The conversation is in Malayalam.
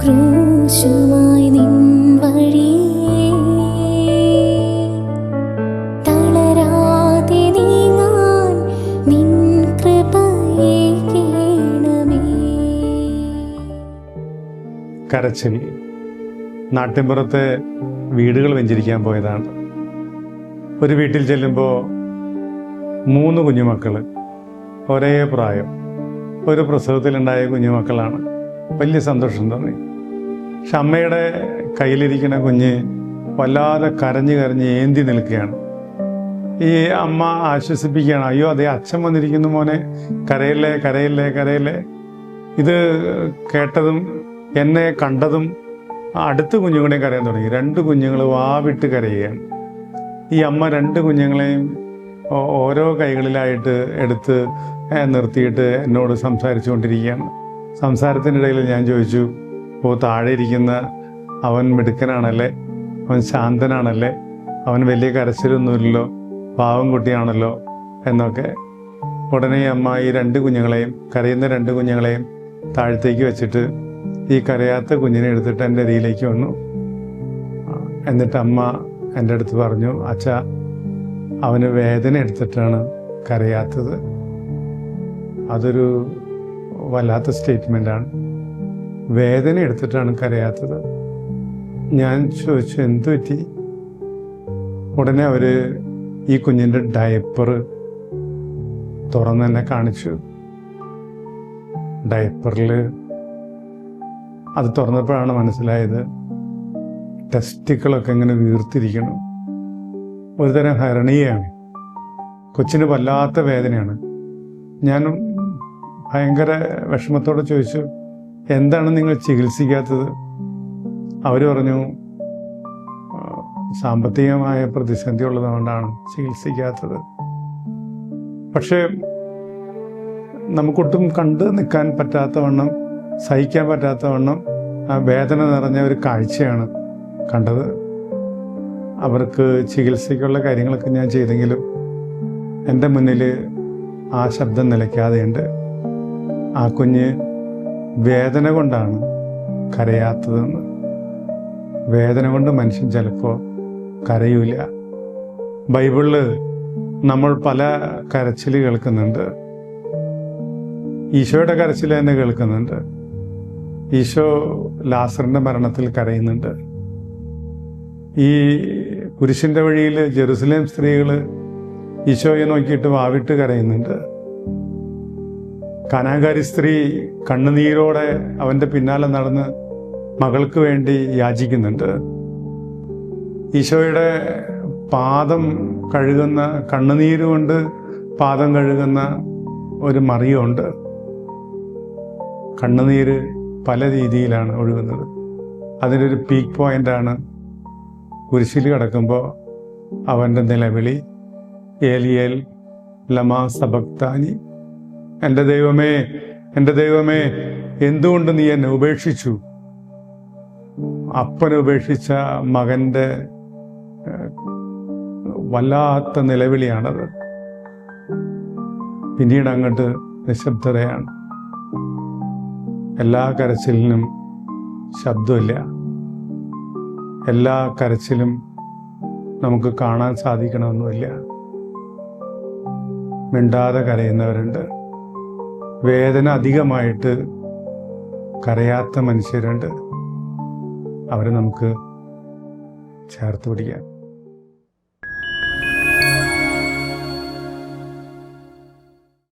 ക്രൂശുമായി നിൻ വഴിയേ തളരാതെ നീങ്ങാൻ നിൻ കൃപയെ കരച്ചിൽ നാട്ടിൻപുറത്തെ വീടുകൾ വെഞ്ചിരിക്കാൻ പോയതാണ്. ഒരു വീട്ടിൽ ചെല്ലുമ്പോൾ മൂന്ന് കുഞ്ഞുമക്കൾ ഒരേ പ്രായം. ഒരു പ്രസവത്തിലുണ്ടായ കുഞ്ഞുമക്കളാണ്. വലിയ സന്തോഷം തോന്നി. പക്ഷെ അമ്മയുടെ കയ്യിലിരിക്കുന്ന കുഞ്ഞ് വല്ലാതെ കരഞ്ഞ് കരഞ്ഞ് ഏന്തി നിൽക്കുകയാണ്. ഈ അമ്മ ആശ്വസിപ്പിക്കുകയാണ് അയ്യോ അതേ അച്ഛൻ വന്നിരിക്കുന്നു മോനെ. കരയില്ലേ കരയില്ലേ കരയില്ലേ. ഇത് കേട്ടതും എന്നെ കണ്ടതും അടുത്ത കുഞ്ഞുങ്ങളെയും കരയാൻ തുടങ്ങി. രണ്ട് കുഞ്ഞുങ്ങൾ വാവിട്ട് കരയുകയാണ്. ഈ അമ്മ രണ്ട് കുഞ്ഞുങ്ങളെയും ഓരോ കൈകളിലായിട്ട് എടുത്ത് നിർത്തിയിട്ട് എന്നോട് സംസാരിച്ചു കൊണ്ടിരിക്കുകയാണ് സംസാരത്തിനിടയിൽ ഞാൻ ചോദിച്ചു ഓ താഴെ ഇരിക്കുന്ന അവൻ മിടുക്കനാണല്ലേ? അവൻ ശാന്തനാണല്ലേ? അവൻ വലിയ കരച്ചിലൊന്നുമില്ലല്ലോ? പാവം കുട്ടിയാണല്ലോ? എന്നൊക്കെ. ഉടനെ അമ്മ ഈ രണ്ട് കുഞ്ഞുങ്ങളെയും കരയുന്ന രണ്ട് കുഞ്ഞുങ്ങളെയും താഴത്തേക്ക് വെച്ചിട്ട് ഈ കരയാത്ത കുഞ്ഞിനെ എടുത്തിട്ട് എന്റെ അരിയിലേക്ക് വന്നു. എന്നിട്ട് അമ്മ എന്റെ അടുത്ത് പറഞ്ഞു അച്ഛ അവന് വേദന എടുത്തിട്ടാണ് കരയാത്തത്. അതൊരു വല്ലാത്ത സ്റ്റേറ്റ്മെന്റാണ് വേദന എടുത്തിട്ടാണ് കരയാത്തത്. ഞാൻ ചോദിച്ചു എന്തു പറ്റി? ഉടനെ അവർ ഈ കുഞ്ഞിന്റെ ഡയപ്പർ തുറന്ന് തന്നെ കാണിച്ചു. ഡയപ്പറിൽ അത് തുറന്നപ്പോഴാണ് മനസ്സിലായത് ടെസ്റ്റുകളൊക്കെ ഇങ്ങനെ വീർത്തിരിക്കണം ഒരുതരം ഹരണീയാണ്. കൊച്ചിന് വല്ലാത്ത വേദനയാണ്. ഞാൻ ഭയങ്കര വിഷമത്തോടെ ചോദിച്ചു എന്താണ് നിങ്ങൾ ചികിത്സിക്കാത്തത്? അവർ പറഞ്ഞു സാമ്പത്തികമായ പ്രതിസന്ധി ഉള്ളതുകൊണ്ടാണ് ചികിത്സിക്കാത്തത്. പക്ഷേ നമുക്കൊട്ടും കണ്ടു നിൽക്കാൻ പറ്റാത്തവണ്ണം സഹിക്കാൻ പറ്റാത്ത പറ്റാത്തവണ്ണം ആ വേദന നിറഞ്ഞ ഒരു കാഴ്ചയാണ് കണ്ടത്. അവർക്ക് ചികിത്സയ്ക്കുള്ള കാര്യങ്ങളൊക്കെ ഞാൻ ചെയ്തെങ്കിലും എന്റെ മുന്നിൽ ആ ശബ്ദം നിലയ്ക്കാതെയുണ്ട്. ആ കുഞ്ഞ് വേദന കൊണ്ടാണ് കരയാത്തതെന്ന്. വേദന കൊണ്ട് മനുഷ്യൻ ചിലപ്പോൾ കരയൂല. ബൈബിളിൽ നമ്മൾ പല കരച്ചിൽ കേൾക്കുന്നുണ്ട്. ഈശോയുടെ കരച്ചിൽ തന്നെ കേൾക്കുന്നുണ്ട്. ഈശോ ലാസറിന്റെ മരണത്തിൽ കരയുന്നുണ്ട്. ഈ കുരിശിന്റെ വഴിയിൽ ജെറുസലേം സ്ത്രീകൾ ഈശോയെ നോക്കിയിട്ട് വാവിട്ട് കരയുന്നുണ്ട്. കനാകാരി സ്ത്രീ കണ്ണുനീരോടെ അവന്റെ പിന്നാലെ നടന്ന് മകൾക്ക് വേണ്ടി യാചിക്കുന്നുണ്ട്. ഈശോയുടെ പാദം കഴുകുന്ന കണ്ണുനീരുകൊണ്ട് പാദം കഴുകുന്ന ഒരു മറിയുണ്ട്. കണ്ണുനീര് പല രീതിയിലാണ് ഒഴുകുന്നത്. അതിനൊരു പീക്ക് പോയിന്റാണ് കുരിശിൽ കിടക്കുമ്പോൾ അവന്റെ നിലവിളി ഏലിയേൽ ലമാ സബക്താനി. എന്റെ ദൈവമേ എന്റെ ദൈവമേ എന്തുകൊണ്ട് നീ എന്നെ ഉപേക്ഷിച്ചു? അപ്പനെ ഉപേക്ഷിച്ച മകന്റെ വല്ലാത്ത നിലവിളിയാണത്. പിന്നീട് അങ്ങോട്ട് നിശബ്ദതയാണ്. എല്ലാ കരച്ചിലിനും ശബ്ദമില്ല. എല്ലാ കരച്ചിലും നമുക്ക് കാണാൻ സാധിക്കണമെന്നുമില്ല. മിണ്ടാതെ കരയുന്നവരുണ്ട്. വേദന അധികമായിട്ട് കരയാത്ത മനുഷ്യരുണ്ട്. അവരെ നമുക്ക് ചേർത്ത് പിടിക്കാം.